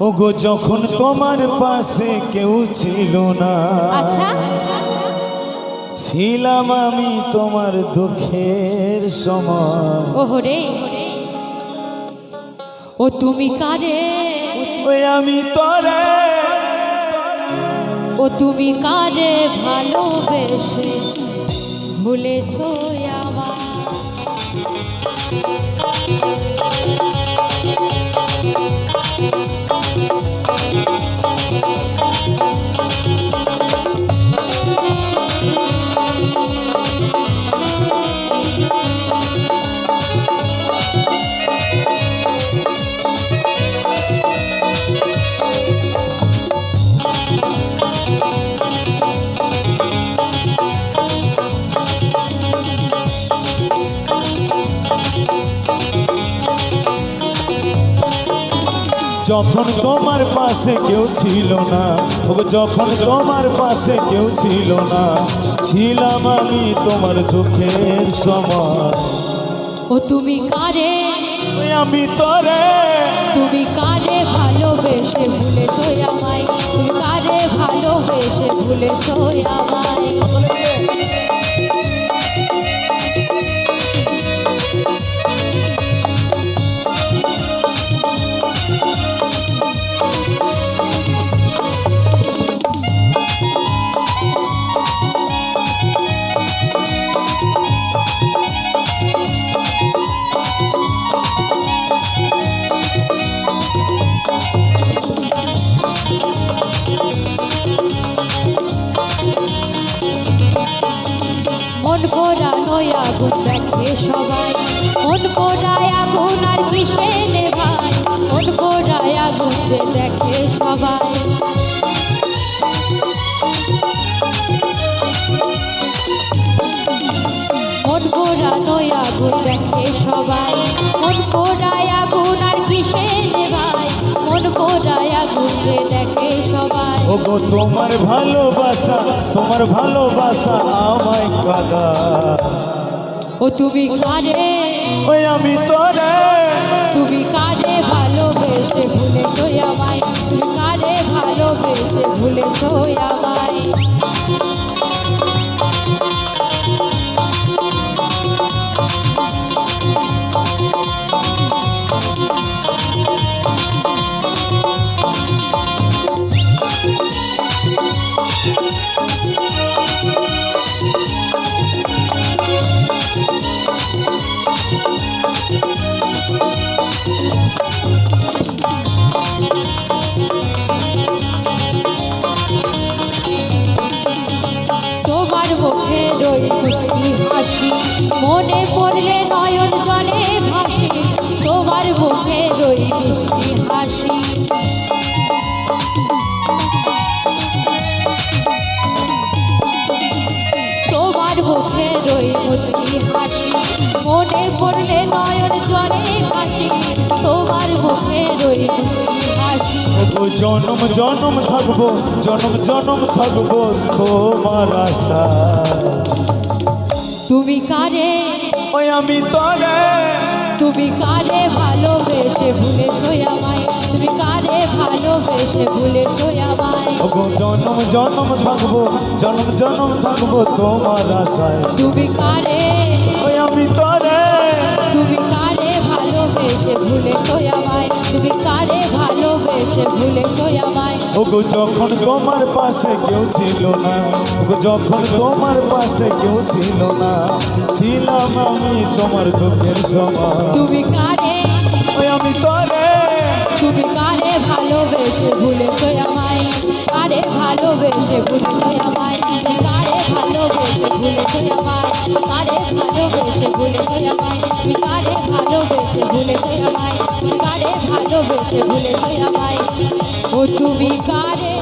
ওগো যখন তোমার পাশে কেউ ছিল না আচ্ছা। ছিলাম আমি তোমার দুঃখের সময়। ওহরে ও তুমি কারে? ওই আমি তরে। ও তুমি কারে ভালোবেসে? ভুলেছ আমার যখন তোমার পাশে কেউ ছিল না ও যখন তোমার পাশে কেউ ছিল না ছিলাম আমি তোমার দুঃখের সময়। ও তুমি কারে? আমি তোরে। তুমি কারে ভালোবেসে ভুলেছ আমায়? তুমি কারে ভালোবেসে ভুলেছ মন পোড়ানো আগুন দেখে সবাই। মন পোড়ায় আগুন আর কিসে নে ভাই। মন পোড়ায় আগুন দেখে সবাই। মন পোড়ানো আগুন দেখে সবাই। ওগো তোমার ভালোবাসা তোমার ভালোবাসা আমায় কাদা। ও তুমি কাজে ওই আমি তোরে তুমি কারে ভালোবেসে ভুলেছো আমায় রই মুচকি হাসি। মনে পড়লে নয়ন জলে ভাসি, তোমার মুখে রই মুচকি হাসি। তোমার মুখে রই মুচকি হাসি। মনে পড়লে নয়ন জলে ভাসি, তোমার মুখে রই মুচকি ওগো জনম জনম থাকব জনম জনম থাকব তোমার আশা তুমি কারে? ওই আমি তরে। তুমি কারে ভালোবেসে ভুলেছো আমায়? তুমি কারে ভালোবেসে ভুলেছো আমায়? ওগো জনম জনম থাকব জনম জনম থাকব তোমার আশায়। তুমি কারে? ওই আমি তরে। তুমি কারে ভালোবেসে ভুলেছো আমায়? তুমি কারে ভুলেছো আমায়। ওগো যখন তোমার পাশে কেউ ছিল না ওগো যখন তোমার পাশে কেউ ছিল না ছিলাম আমি তোমার দুঃখের সময়। তুমি কারে? ওই আমি তরে। তুমি কারে ভালোবেসে ভুলেছো আমায়? কারে ভালোবেসে ভুলেছো আমায়? কারে ভালোবেসে ভুলেছো আমায়? কারে ভালোবেসে ভুলেছো আমায়? কারে ভালোবেসে ভুলেছো আমায়? কারে ভালোবেসে ভুলেছো আমায়। ও তুমি কারে?